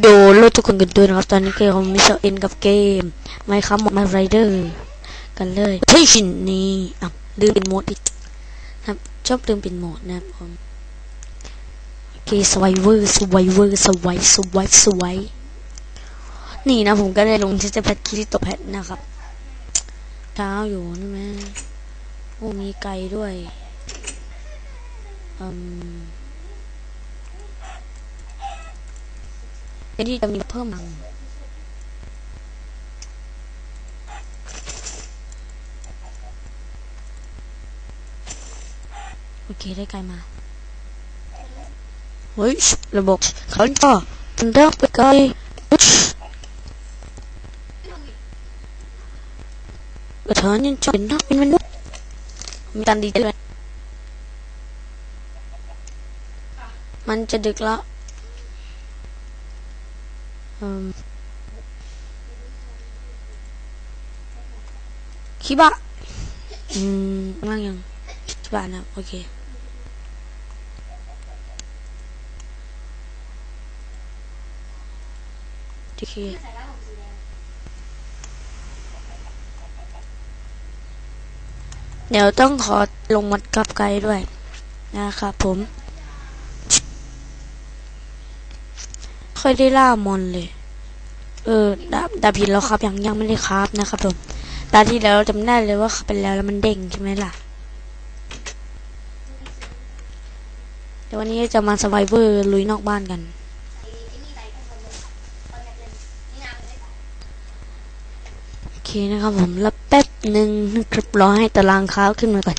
โดโลทุกคนกันด้วยนะครับ ตอนนี้เกมของมิสเตอร์เอ็นกับเกมไม่ครับมดมาไรเดอร์กันเลยเฮ้ยชินนี่อะลืมเป็นโหมดอีกนะครับชอบลืมเป็นโหมดนะครับผมโอเคสไวเวอร์สไวเวอร์สไวสไวสไวนี่นะผมก็ได้ลงที่จะแพทคิริโตแพทนะครับเช้าอยู่นะแม่โอ้มีไก่ด้วยอืม เป็นที่จะมีเพิ่มมังโอเคได้ไกลมาเฮ้ยระบบเขาก็ทันเดอร์ไปไกลกระเทินยังชอบเป็นนักเป็นมนุษย์มีการดีใจเลยมันจะดึกแล้ว อืม คิบะอืมมั่งยังคิบะนะโอเคโอเคเดี๋ยวต้องขอลงมัดกับไกลด้วย นะครับผม ค่อยได้ล่ามอนเลย เออดาบดาบผิดแล้วครับ ยังยังไม่ได้ครับนะครับผม ตาที่แล้วจำได้เลยว่าขับไปแล้วแล้วมันเด้งใช่ไหมล่ะเดี๋ยววันนี้จะมาสไวเวอร์ลุยนอกบ้านกัน โอเคนะครับผมแล้วแป๊บหนึ่งครับรอให้ตารางค้าขึ้นมาก่อน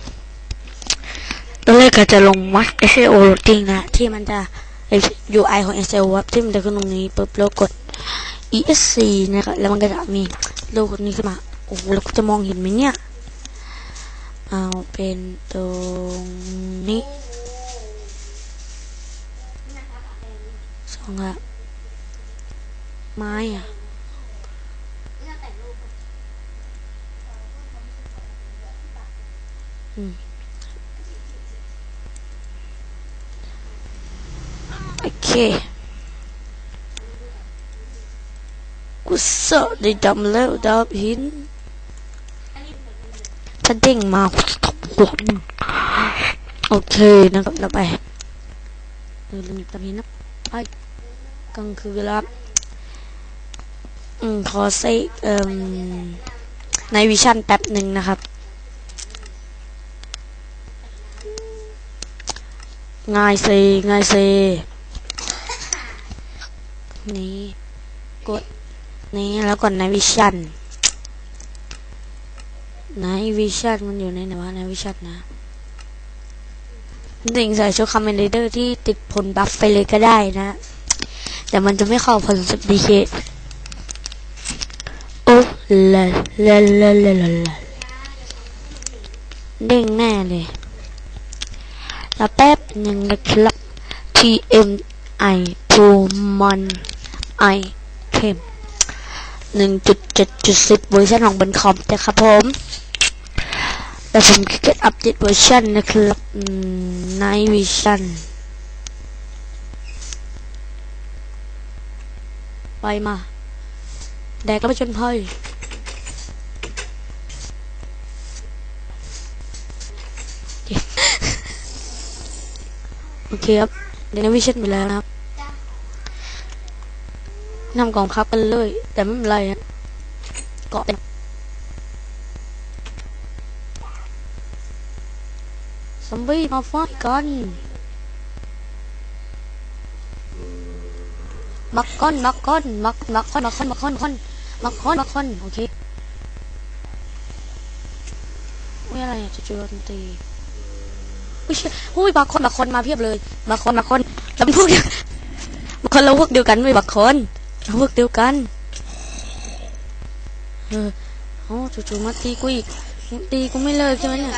ตอนแรกก็จะลงมัด s อ o โรติ้งนะ ที่มันจะ UI ของ s อ o ที่มันจะขึ้นตรงนี้ปุ๊บแล้วกด ESC นะครับแล้วมันก็จะมีโลกนี้ขึ้นมา โอ้โหเราก็จะมองเห็นไหมเนี่ย เอาเป็นตรงนี้สองอะไม้อะอืมโอเคกูเสะได้ดำแล้วดาบหิน ถ้าเด้งมาหัวมึงโอเคนะครับเราไปเออลืมตะพีนะไปกลางคืนแล้วอืมขอใส่เอ่มในวิชั่นแป๊บหนึ่งนะครับ ง่ายเซง่ายเซนี่กด นี่แล้วก่อนในวิชั่น ในวิชั่นมันอยู่ในไหนวะในวิชั่นนะจริงใส่ชุดคอมเมนเดอร์ที่ติดผลบัฟไปเลยก็ได้นะ แต่มันจะไม่เข้าผลสุดดีเคโอ้ละละละละลละเด้งแน่เลยแล้วแป๊บหนึ่งนะครับ PMI พูมันไอเทมหนึ่งจุดเจ็ดจุดสิบเวอร์ชันของบนคอมนะครับผม แต่ผมคิดจะอัปเดตเวอร์ชันนะครับในวิชั่นไปมา แดกแล้วไปจนพ่อยโอเคครับเดี๋ยวในวิชั่นไปแล้วนะครับนำกองทัพกันเลย แต่ไม่เป็นไรฮะเกาะเป็น ซอมบี้มาไฟกันมักก้อนมักก้อนมักมักก้อนมักก้อนมักก้อนมักก้อนมักก้อนมักก้อนโอเคไม่อะไรอะจะเจอดนตรีอุ้ยเชี่ยอุ้ยบางคนบางคนมาเพียบเลยบางคนบางคนเราพวกเดียวบางคนเราพวกเดียวกันไม่บางคนเราพวกเดียวกันเออโอ้จู่ๆมาตีกูอีกตีกูไม่เลิกใช่ไหมเนี่ย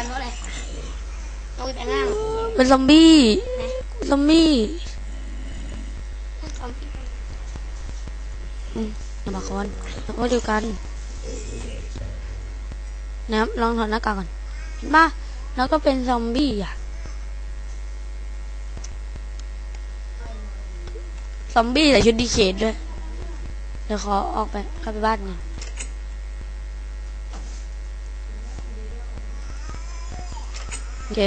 กันเพราะอะไรเราไปแปลงร่างเป็นซอมบี้ซอมบี้อย่ามาคอนเราพวกเดียวกันนะลองถอดหน้ากากก่อนเห็นปะแล้วก็เป็นซอมบี้อะซอมบี้ใส่ชุดดีเคทด้วยเดี๋ยวขอออกไปเข้าไปบ้านหนึ่งโอ เค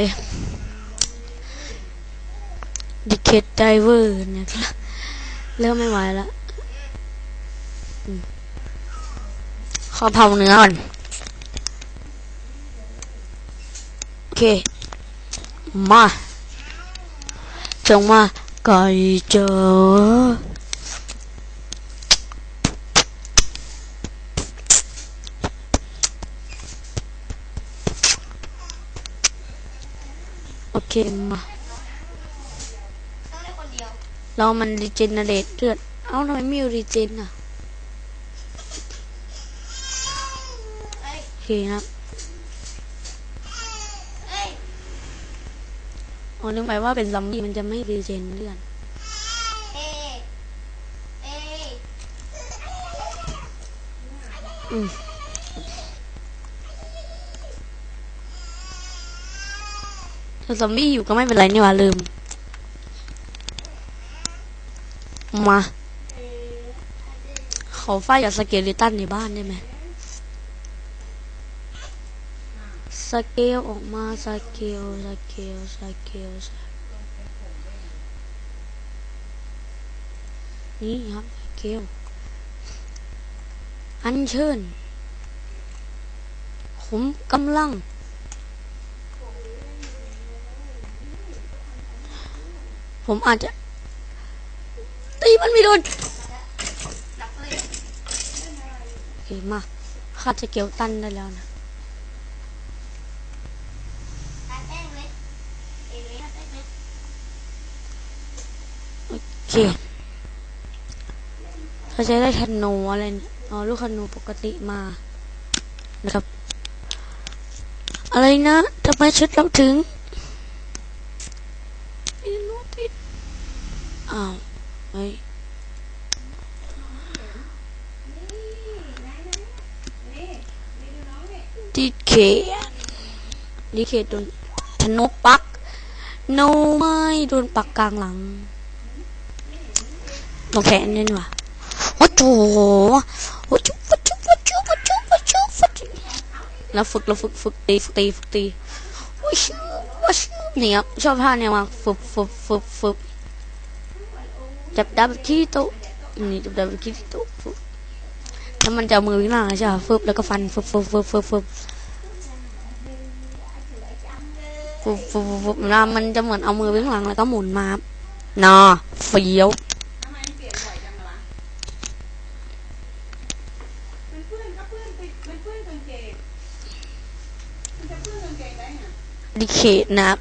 ดิเคทไดเวอร์นะครับเริ่มไม่ไหวแล้วอืมขอเผาเนื้อก่อน โอเค มาจงมาไก่เจอ โอเคมาต้องได้คนเรามันรีเจนเนเรตเลือด เอ้าทำไมไม่รีเจนอะเอ้ยโอเคนะอ๋อนึกไปว่าเป็นซอมบี้มันจะไม่รีเจนเลือดเอ้ยเอ้ยอืม ถ้าซอมบี้อยู่ก็ไม่เป็นไรนี่ว่าลืม มาขอไฟกับสเกลิตันในบ้านได้ไหมสเกลออกมาสเกลสเกลสเกลสนี่ครับสเกลอันเชิญผมกำลัง ผมอาจจะ ตีมันไม่โดนเลยโอเคมาข้าจะเกลตันได้แล้วนะโอเคเขาจะได้ธนูอะไรเนี่ยเอาลูกธนูปกติมานะครับ อะไรนะทำไมชุดเราถึงาวเฮ้ดิเคดิเคโดนธนกปักโนไม่โดนปักกลางหลังลงแขนนี่นว่าโอ้โหโอ้จุ๊บจุ๊บจุ๊บจุ๊บจุ๊บจุ๊บแล้วฝึกแล้วฝึกฝึกตีฝึกตีฝึกตีโอ้ยโอ้ยเนี่ยชอบท่าเนี่ยมากฝึกฝึกฝึกฝึกับดับที่โต๊ะนี่จับดับที่โต๊ะล้วมันจะมือวิ่งหน้าใช่ไหมฟึบแล้วก็ฟันฟึบฟึบฟึบฟึบฟึบฟุบฟุบฟุบนะมันจะเหมือนเอามือวิ่งหลังแล้วก็หมุนมานาเฟี้ยวดิเคทนะครับ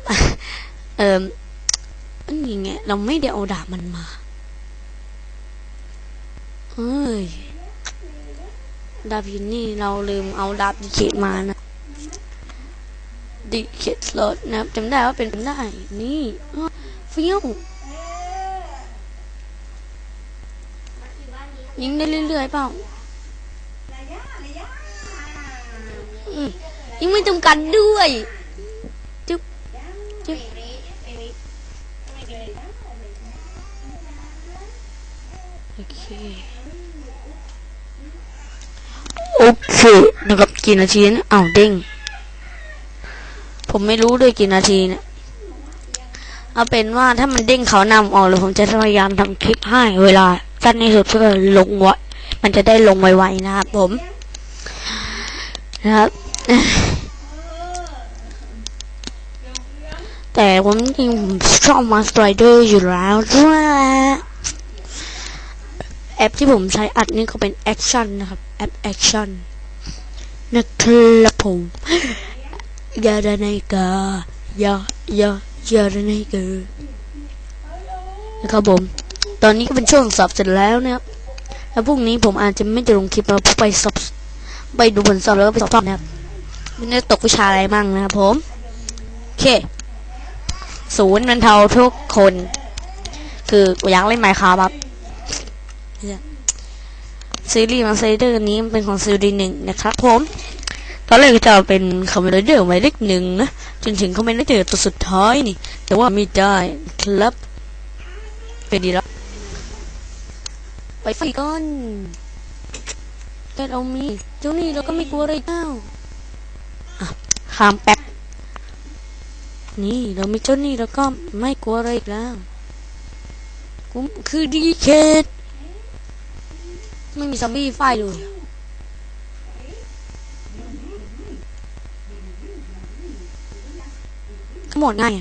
เอออันยังไง เราไม่ได้เอาดาบมันมา เฮ้ย ดาบหินนี่เราลืมเอาดาบดิเคทมานะ ดิเคทสลอตนะครับจำได้ว่าเป็นได้ นี่เฟี้ยวยิงได้เรื่อยๆเปล่าอยิงไม่จำกัดด้วยจึ๊บจึ๊บโอเค โอเคนะครับกี่นาทีนะอ้าวเด้ง ผมไม่รู้ด้วยกี่นาทีนี่ยเอาเป็นว่าถ้ามันเด้งเขานำออกเลยผมจะพยายามทำคลิปให้เวลาสั้นที่สุดเพื่อลงไวมันจะได้ลงไวๆนะครับผม นะครับ แต่ผมจริงผมชอบมาสไตรเดอร์อยู่แล้วด้วยแอปที่ผมใช้อัดนี่ก็เป็นแอคชั่นนะครับ แอปแอคชั่นนะครับผมยาดานายกายายายาดานายกานะครับผม ตอนนี้ก็เป็นช่วงสอบเสร็จแล้วนะครับ แล้วพรุ่งนี้ผมอาจจะไม่ได้ลงคลิปแล้วเพราะไปสอบไปดูผลสอบแล้วก็ไปสอบนะครับไม่ได้ตกวิชาอะไรมั่งนะครับผม โอเค ศูนย์มันเท่าทุกคน คือกูอยากเล่นไมค์ครับ ซีรีส์มาไซเดอร์นี้มันเป็นของซีรีส์หนึ่งนะครับผมตอนแรกก็จะเป็นคอมเมดี้เดอร์หมายเลขหนึ่งนะจนถึงคอมเมดี้เดอร์ตัวสุดท้ายนี่ แต่ว่าไม่ได้ครับเป็นดีล้วไปไฟก่อนค่เรามีเจ้านี่เราก็ไม่กลัวอะไรแล้วอะข้ามแป๊บนี่เรามีเจ้านี่เราก็ไม่กลัวอะไรอีกแล้วกูคือดีเคท ไม่มีซอมบี้ไฟเลยหมดง่าย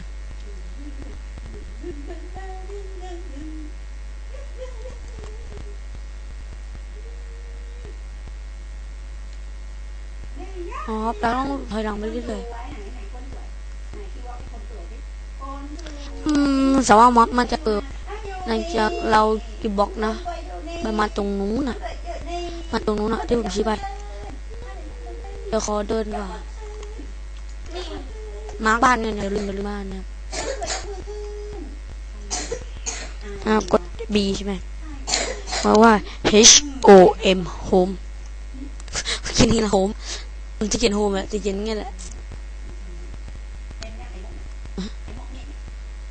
อ๋อครับเราต้องถอยหลังไปเรื่อยๆอืมแต่ว่าม็อบมันจะเปิดหลังจากเรากี่บล็อกนะ ประมาณตรงนู้นน่ะ มาตรงนู้นน่ะที่ผมชี้ไป เดี๋ยวขอเดินก่อนมาร์คบ้านเนี่ยเดี๋ยวลืมไปลืมบ้านนะครับอ่ากด B ใช่ไหมเพราะว่า H O M home เขียนนี่ละ home มันจะเขียน home แหละจะเขียนงี้แหละ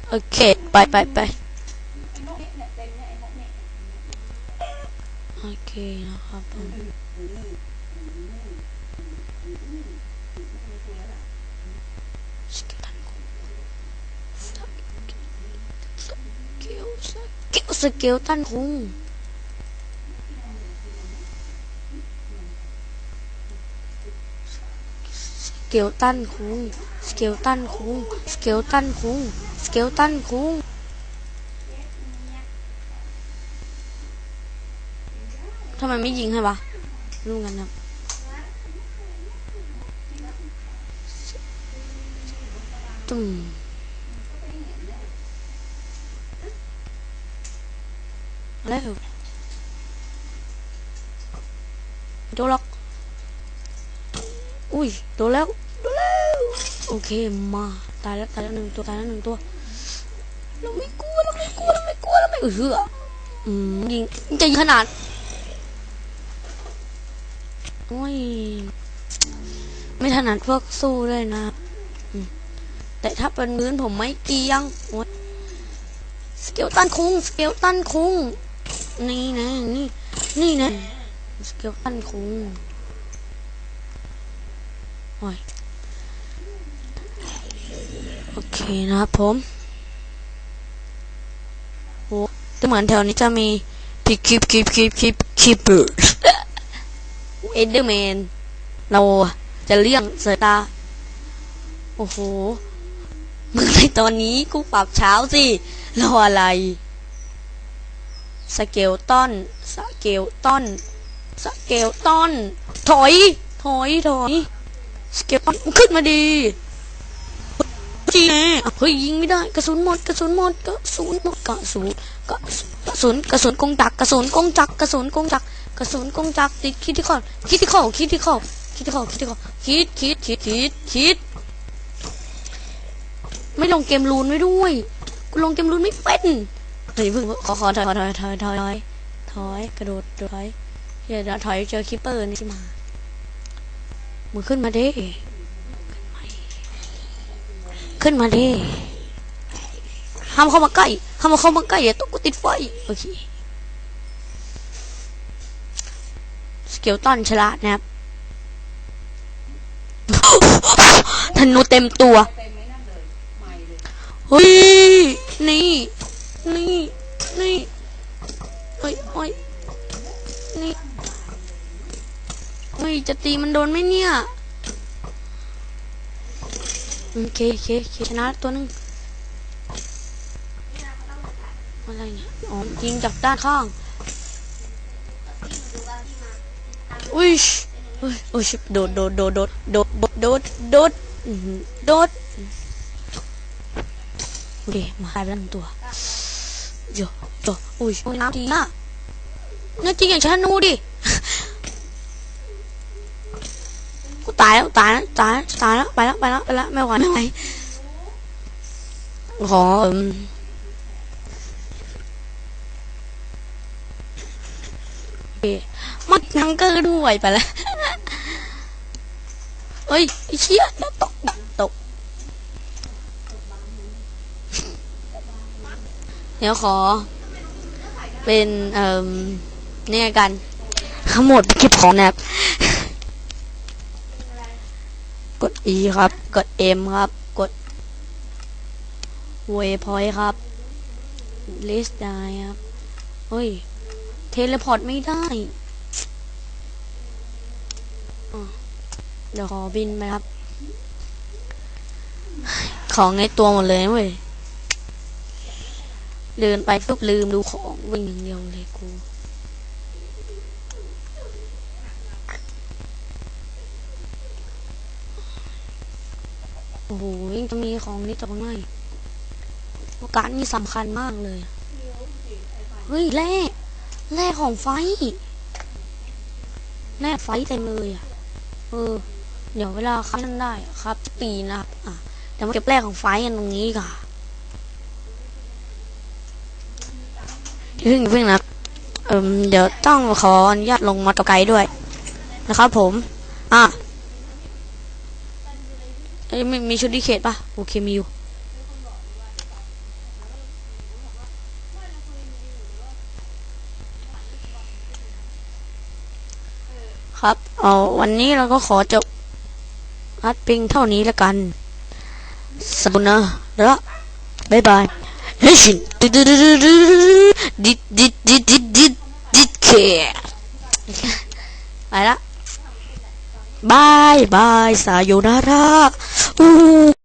โอเค ไปไปไป โอเคนะครับผมส ทำไมไม่ยิงให้วะรู้กันครับตุ่มแล้วโดนล็อก อุ้ย โดนแล้ว โดนแล้ว โอเค มา ตายแล้ว ตายแล้วหนึ่งตัว ตายแล้วหนึ่งตัว เราไม่กลัว เราไม่กลัว เราไม่กลัว เราไม่เออเหืออืมยิงจะยิงขนาด โอ้ย ไม่ถนัดพวกสู้เลยนะ แต่ถ้าเป็นพื้นผมไม่เกียงโอ้ยสเกลตันคุงสเกลตันคุงนี่นะนี่นี่นะสเกลตันคุงโอ้ยโอเคนะครับผมโอ้แต่เหมือนแถวนี้จะมีพิคิปคิปคิปคิปคิปเปอร์ เอเดอร์แมน เราจะเลี่ยงสายตา โอ้โห มึงในตอนนี้กูปรับเช้าสิ รออะไร สเกลตันสเกลตันสเกลตันถอย ถอย ถอย สเกลตันขึ้นมาดีจีแน่อะเฮ้ยยิงไม่ได้ กระสุนหมด กระสุนหมด กระสุนหมด กระสุน กระสุน กระสุนกระสุนกงจักรกระสุนกงจักรกระสุนกงจักร กระสุนกงจักรติดคิดที่ข้อคิดที่ข้อคิดที่ข้อคิดที่ข้อคิดที่ข้อคิดคิดคิดคิดคิด ไม่ลงเกมลูนไว้ด้วยกูลงเกมลูนไม่เป็นเฮ้ยเพิ่งขอขอถอยถอยถอยถอยถอยถอยกระโดดถอยอย่าถอยเจอคิปเปอร์นี่ที่มามึงขึ้นมาดิขึ้นมาดิห้ามเข้ามาใกล้ห้ามเข้ามาใกล้อย่าต้องกูติดไฟโอเค สเกลตันฉลาดนะครับธนูเต็มตัว เฮ้ย นี่ นี่ นี่เฮ้ยเฮ้ยนี่ เฮ้ย จะตีมันโดนไหมเนี่ย โอเคโอเคโอเคชนะตัวหนึงอะไรเนี่ย อ๋อยิงจากด้านข้าง อุ้ยอุ้ยอุ้ยโดดโดดโดดโดดโดดโดดโดดโดดโอเคมาหายไปแล้วหนึ่งตัวโยโยอุ้ยน้ำจริงอะน้ำจริงอย่างฉันนูดิกูตายแล้วตายแล้วตายแล้วตายแล้วไปแล้วไปแล้วไปแล้วไม่ไหวไม่ไหวขอ มัดนังเกอร์ด้วยไปแล้วเฮ้ยเชี่ยอย่าตกตก เดี๋ยวขอ เป็นเอ่มเนี่ยกันขโมดไปเก็บของนะครับกด E ครับ กด M ครับ กด Waypoint ครับ List ได้ครับเฮ้ย เทเลพอร์ตไม่ได้อะเดี๋ยวขอบินไปครับ ของในตัวหมดเลยนะเว้ย เดินไปปุ๊บลืมดูของวิ่งอย่างเดียวเลยกูโอ้โหยังจะมีของนี้ต่อไหมโอกาสนี่สำคัญมากเลย เฮ้ย แร่ แร่ของไฟแร่ไฟเต็มเลยอะ เออ เดี๋ยวเวลาครับนั่นได้ครับ ปีนะครับอะเดี๋ยวมาเก็บแร่ของไฟกันตรงนี้ก่อนเพิ่งเพิ่งนะเอิมเดี๋ยวต้องขออนุญาตลงมากับไกด์ด้วย นะครับผม อะเอ้ยมีมีชุดดีเคทปะโอเคมีอยู่ ครับ เอาวันนี้เราก็ขอจบอัดเพียงเท่านี้แล้วกันสบุนะแล้วบายบายเฮ้ยชินดิดดิดดิดดิดดิดดิดดิดเคไปละบายบายสายโยนาระ